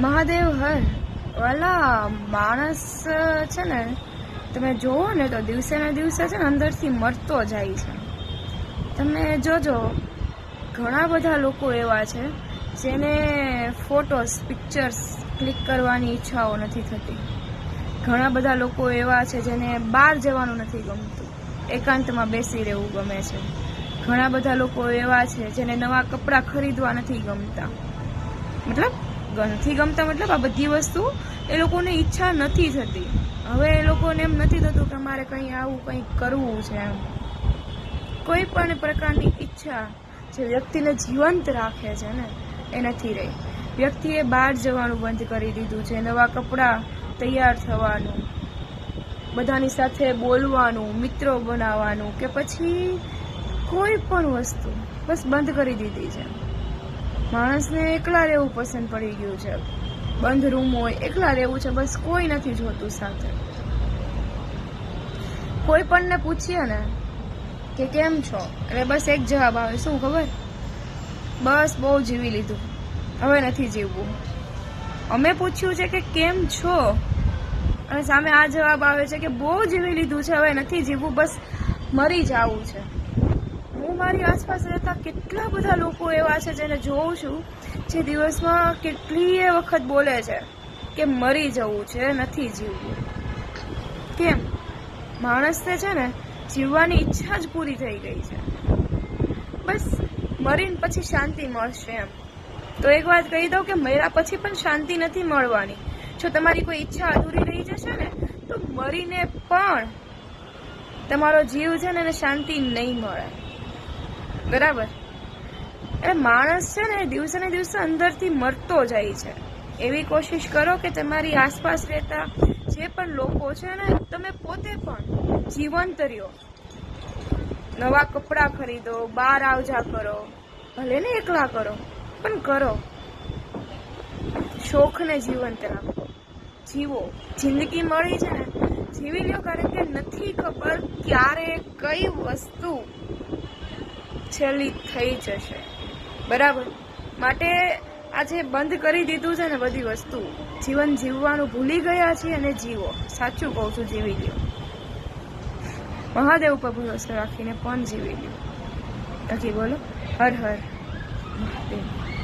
મહાદેવ હર. વાલા, માણસ છે ને, તમે જોવો ને તો દિવસે ને દિવસે છે ને અંદરથી મરતો જાય છે. તમે જોજો, ઘણા બધા લોકો એવા છે જેને ફોટોસ, પિક્ચર્સ ક્લિક કરવાની ઈચ્છાઓ નથી થતી. ઘણા બધા લોકો એવા છે જેને બહાર જવાનું નથી ગમતું. એકાંતમાં બેસી રહેવું ગમે છે. ઘણા બધા લોકો એવા છે જેને નવા કપડાં ખરીદવા નથી ગમતા. મતલબ નથી ગમતા, મતલબ આ બધી વસ્તુ એ લોકોને ઈચ્છા નથી થતી. હવે એ લોકોને એમ નથી થતું કે મારે કંઈ આવું કંઈ કરવું છે એમ. કોઈ પણ પ્રકારની ઈચ્છા જે વ્યક્તિને જીવંત રાખે છે ને, એ નથી રહી. વ્યક્તિએ બહાર જવાનું બંધ કરી દીધું છે, નવા કપડાં તૈયાર થવાનું, બધાની સાથે બોલવાનું, મિત્રો બનાવવાનું કે પછી કોઈ પણ વસ્તુ બસ બંધ કરી દીધી છે. માણસને એકલા રહેવું પસંદ પડી ગયું છે. બંધ રૂમ હોય, એકલા રહેવું છે, બસ કોઈ નથી જોતું સાથે. કોઈ પણને પૂછીએ ને કે કેમ છો? એટલે બસ એક જવાબ આવે, શું ખબર? બસ બહુ જીવી લીધું. હવે નથી જીવવું. અમે પૂછ્યું છે કે કેમ છો? અને સામે આ જવાબ આવે છે કે બહુ જીવી લીધું છે, હવે નથી જીવવું, બસ મરી જવું છે. હું મારી આસપાસ રહેતા કેટલા બધા લોકો એવા છે જેને જોઉં છું, જે દિવસમાં કેટલીય વખત બોલે છે કે મરી જવું છે, નથી જીવવું. કેમ? માણસને છે ને, જીવવાની ઈચ્છા જ પૂરી થઈ ગઈ છે. બસ, મરીને પછી શાંતિ મળશે એમ. તો એક વાત કહી દઉં કે મર્યા પછી પણ શાંતિ નથી મળવાની. જો તમારી કોઈ ઈચ્છા અધૂરી રહી જશે ને, તો મરીને પણ તમારો જીવ છે ને, એને શાંતિ નહીં મળે. બરાબર? એટલે માણસ છે ને દિવસે ને દિવસે અંદરથી મરતો જાય છે. એવી કોશિશ કરો કે તમારી આસપાસ રહેતા જે પણ લોકો છે ને, તમે પોતે પણ જીવંત રહ્યો. નવા કપડાં ખરીદો બહાર આવજા કરો, ભલે ને એકલા કરો, પણ કરો. શોખને જીવંત રાખો. જીવો. જિંદગી મળી છે ને, જીવી લ્યો કારણ કે નથી ખબર ક્યારે કઈ વસ્તુ છેલ્લી થઈ જશે. બરાબર? માટે આજે બંધ કરી દીધું છે ને બધી વસ્તુ. જીવન જીવવાનું ભૂલી ગયા છીએ અને જીવો. સાચું કહું છું, જીવી ગયો મહાદેવ ઉપર ભરોસો રાખીને પણ જીવી ગયો બાકી બોલો? હર હર. મહાદેવ.